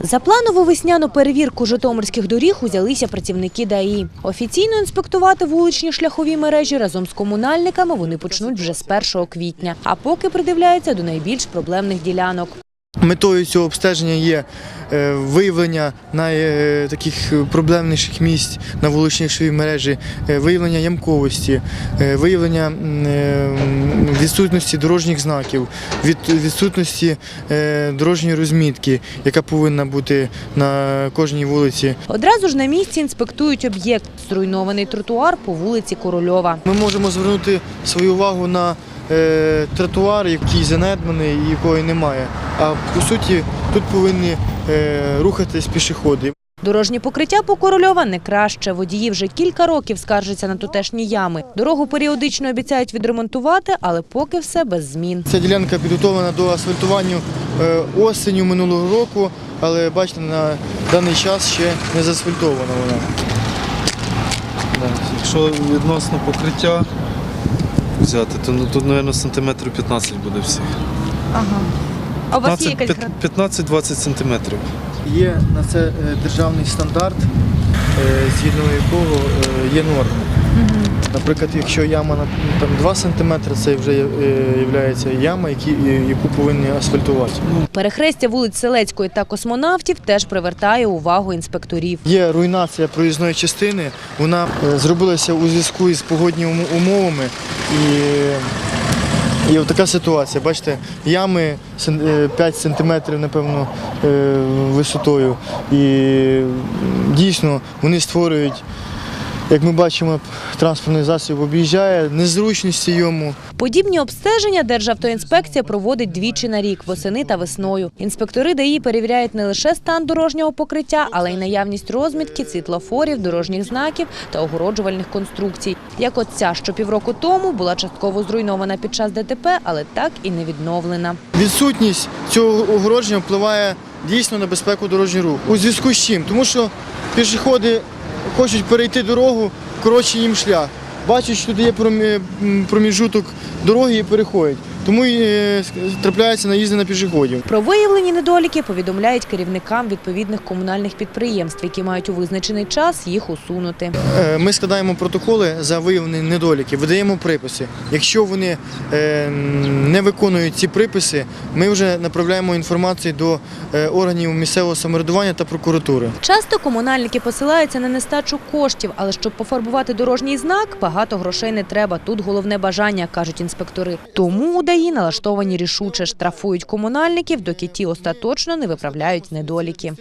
За планову весняну перевірку житомирських доріг узялися працівники ДАІ. Офіційно інспектувати вуличні шляхові мережі разом з комунальниками вони почнуть вже з 1 квітня, а поки придивляються до найбільш проблемних ділянок. Метою цього обстеження є е, виявлення найтаких проблемніших місць на вуличній швій мережі, е, виявлення ямковості, е, виявлення е, відсутності дорожніх знаків, відсутності е, дорожньої розмітки, яка повинна бути на кожній вулиці. Одразу ж на місці інспектують об'єкт – зруйнований тротуар по вулиці Корольова. Ми можемо звернути свою увагу на е, тротуар, який занедбаний і якої немає. А по суті, тут повинні е, рухатись пішоходи. Дорожнє покриття по Корольова не краще. Водії вже кілька років скаржаться на тутешні ями. Дорогу періодично обіцяють відремонтувати, але поки все без змін. Ця ділянка підготовлена до асфальтування е, осенню минулого року, але бачите, на даний час ще не заасфальтована вона. Якщо відносно покриття взяти, то ну, тут, мабуть, сантиметрів 15 буде всіх. Ага. А у вас є 15 якась 15-20 сантиметрів. Є на це е, державний стандарт, е, згідно якого е, є норми. Наприклад, якщо яма на там, 2 см, це вже є яма, які, е, яку повинні асфальтувати. Перехрестя вулиць Селецької та космонавтів теж привертає увагу інспекторів. Є руйнація проїзної частини, вона е, зробилася у зв'язку із погодніми умовами. І, і така ситуація. Бачите, ями сен- е, 5 сантиметрів, напевно, е, висотою. І дійсно вони створюють, як ми бачимо, транспортний засіб об'їжджає, незручності йому. Подібні обстеження Державтоінспекція проводить двічі на рік – восени та весною. Інспектори ДАІ перевіряють не лише стан дорожнього покриття, але й наявність розмітки, світлофорів, дорожніх знаків та огороджувальних конструкцій. Як от ця, що півроку тому була частково зруйнована під час ДТП, але так і не відновлена. Відсутність цього огородження впливає дійсно на безпеку дорожнього руху. У зв'язку з чим? Тому що пішоходи хочуть перейти дорогу, коротше їм шлях. Бачать, що тут є промі- проміжуток дороги і переходять. Тому і е, трапляються наїзди на пішоходів. Про виявлені недоліки повідомляють керівникам відповідних комунальних підприємств, які мають у визначений час їх усунути. Е, Ми складаємо протоколи за виявлені недоліки, видаємо приписи. Якщо вони е, не виконують ці приписи, ми вже направляємо інформацію до органів місцевого самоврядування та прокуратури. Часто комунальники посилаються на нестачу коштів, але щоб пофарбувати дорожній знак, багато грошей не треба. Тут головне бажання, кажуть інспектори. Тому у налаштовані рішуче штрафують комунальників, доки ті остаточно не виправляють недоліки.